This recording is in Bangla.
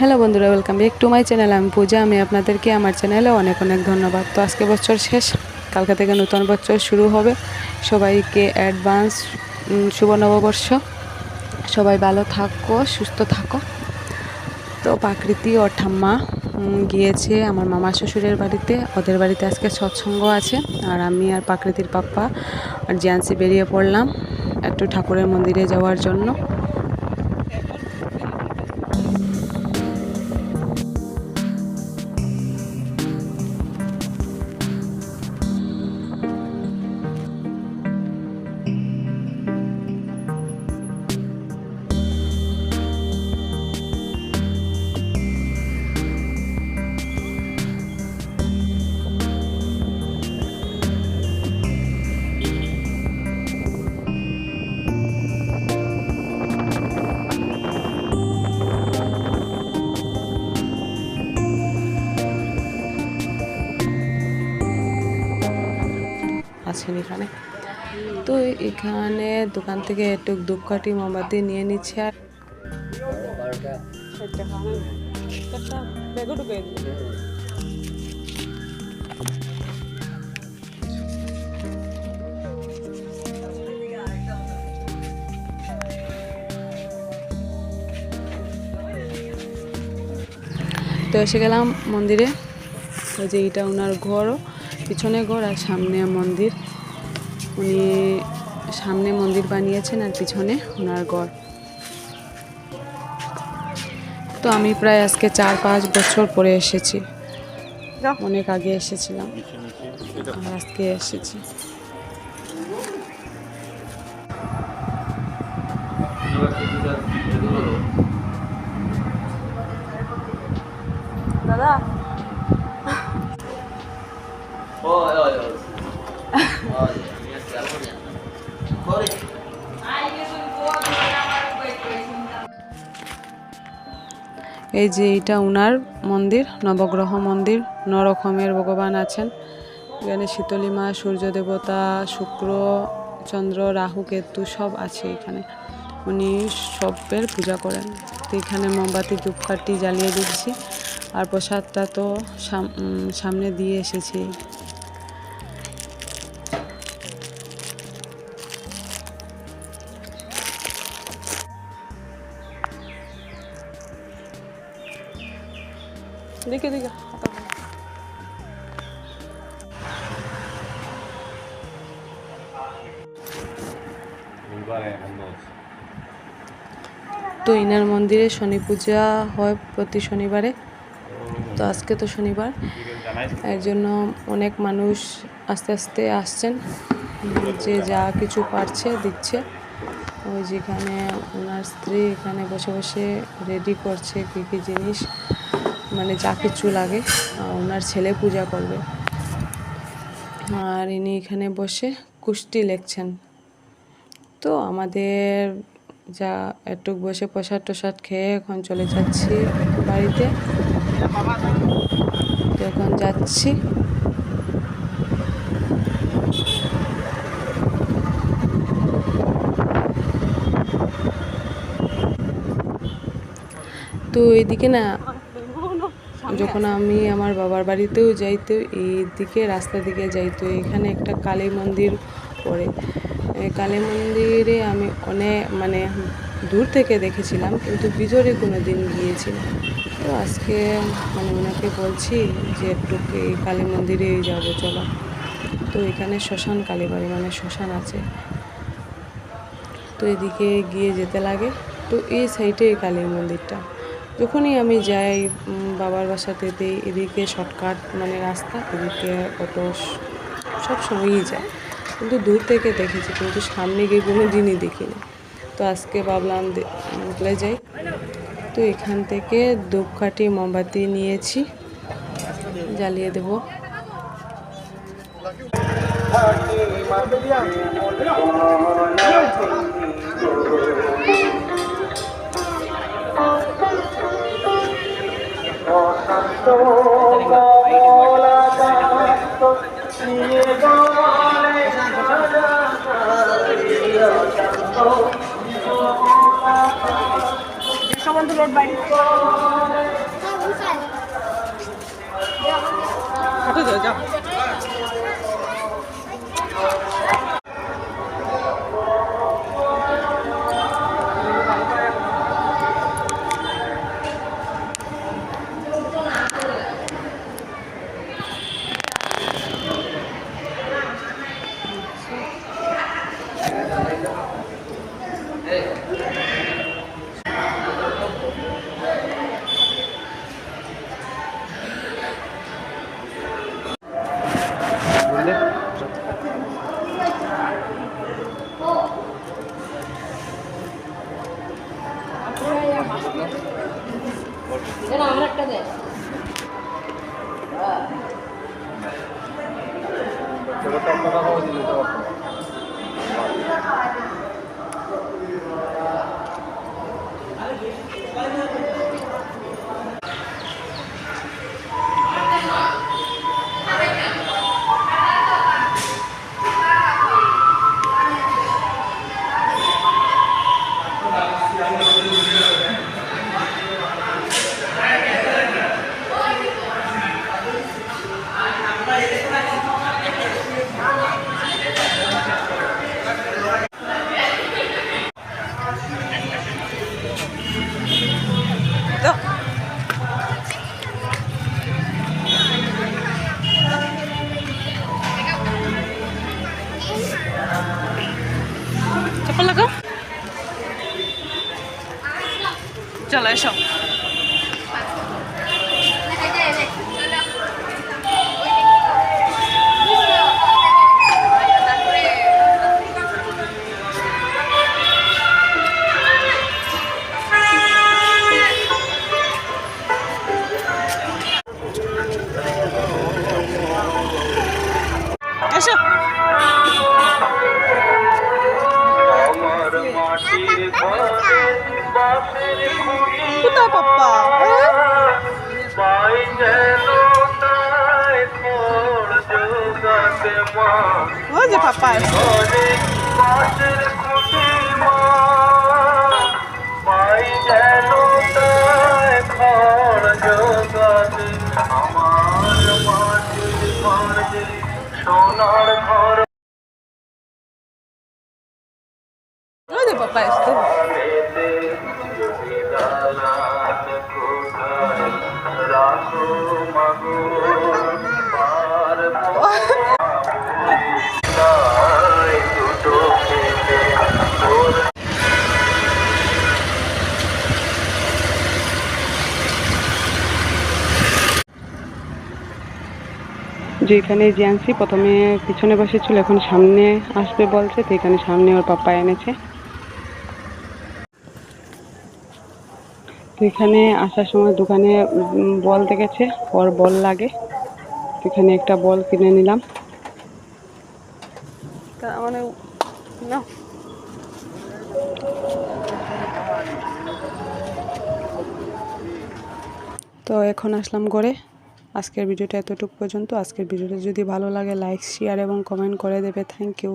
হ্যালো বন্ধুরা welcome back to my channel আমি পূজা, আমি আপনাদেরকে আমার চ্যানেলে অনেক অনেক ধন্যবাদ। তো আজকে বছর শেষ, কালকে থেকে নতুন বছর শুরু হবে। সবাইকে অ্যাডভান্স শুভ নববর্ষ। সবাই ভালো থাকো, সুস্থ থাকো। তো প্রাকৃতি ও ঠাম্মা গিয়েছে আমার মামা শ্বশুরের বাড়িতে। ওদের বাড়িতে আজকে সৎসঙ্গ আছে। আর আমি আর প্রাকৃতির পাপ্পা আর জিয়ান্সি বেরিয়ে পড়লাম একটু ঠাকুরের মন্দিরে যাওয়ার জন্য। আছেন এখানে। তো এখানে দোকান থেকে একটু ধূপকাঠি, মোমবাতি নিয়ে নিচ্ছে আর তো এসে গেলাম মন্দিরে। ওই যে এটা ওনার ঘরও, পিছনে ঘর আর সামনে মন্দির। উনি সামনে মন্দির বানিয়েছেন আর পিছনে ওনার ঘর। তো আমি প্রায় আজকে চার পাঁচ বছর পরে এসেছি। অনেক আগে এসেছিলাম। আর আজকে এসেছি। দাদা। এই যে এইটা উনার মন্দির, নবগ্রহ মন্দির ন রকমের ভগবান আছেন। এখানে শীতলী মা সূর্য দেবতা শুক্র, চন্দ্র, রাহু, কেতু সব আছে এখানে। উনি সবের পূজা করেন। তো এখানে মোমবাতি, ধূপকাঠি জ্বালিয়ে দিচ্ছি। আর প্রসাদটা তো সাম- সামনে দিয়ে এসেছি। দেখে দেখে। তো ইনার মন্দিরে শনি পূজা হয় প্রতি শনিবারে। তো আজকে তো শনিবার। এর জন্য অনেক মানুষ আস্তে আস্তে আসছেন। যে যা কিছু পারছে, দিচ্ছে। ওই যেখানে ওনার স্ত্রী এখানে বসে বসে রেডি করছে কী কী জিনিস। মানে যা কিছু লাগে ওনার ছেলে পূজা করবে। আর ইনি এখানে বসে কুষ্টি লেখছেন। তো আমাদের যা একটু বসে প্রসাদ টসাদ খেয়ে এখন চলে যাচ্ছি বাড়িতে। এখন যাচ্ছি। তো এদিকে না যখন আমি আমার বাবার বাড়িতেও যাই এই দিকে রাস্তা দিকে যাই তো এখানে একটা কালী মন্দির পড়ে। কালী মন্দিরে আমি অনেক মানে দূর থেকে দেখেছিলাম কিন্তু ভিতরে কোনো দিন গিয়েছিলাম তো আজকে মানে ওনাকে বলছি যে একটু এই কালী মন্দিরে যাব চলো। তো এখানে শ্মশান কালীবাড়ি মানে শ্মশান আছে। তো এদিকে গিয়ে যেতে লাগে। তো এই সাইডে কালী মন্দিরটা। যখনই আমি যাই বাবার বাসাতে এদিকে শর্টকাট মানে রাস্তা, এদিকে অত সব সময়ই যায়। কিন্তু দূর থেকে দেখেছি, কিন্তু সামনে গিয়ে কোনো দিনই দেখিনি। তো আজকে ভাবলাম চলে যাই। তো এখান থেকে ধূপকাঠি, মোমবাতি নিয়েছি, জ্বালিয়ে দেব। সম্বন্ধ রোড বাড়ি যাও। যাও একটা যাও এসো। কোথায় পাপ্পা? মা ওই যে পাপ্পা সোনার ঘর। ওই যেখানে জ্যান্সি প্রথমে পিছনে বসেছিল এখন সামনে আসবে বলছে তো এখানে সামনে ওর পাপ্পা এনেছে। তো এখানে আসার সময় দোকানে বল দেখেছে ওর বল লাগে। এখানে একটা বল কিনে নিলাম। মানে না। তো এখন আসলাম ঘরে। আজকের ভিডিওটা এতটুকু পর্যন্ত। আজকের ভিডিওটা যদি ভালো লাগে লাইক শেয়ার এবং কমেন্ট করে দেবে। Thank you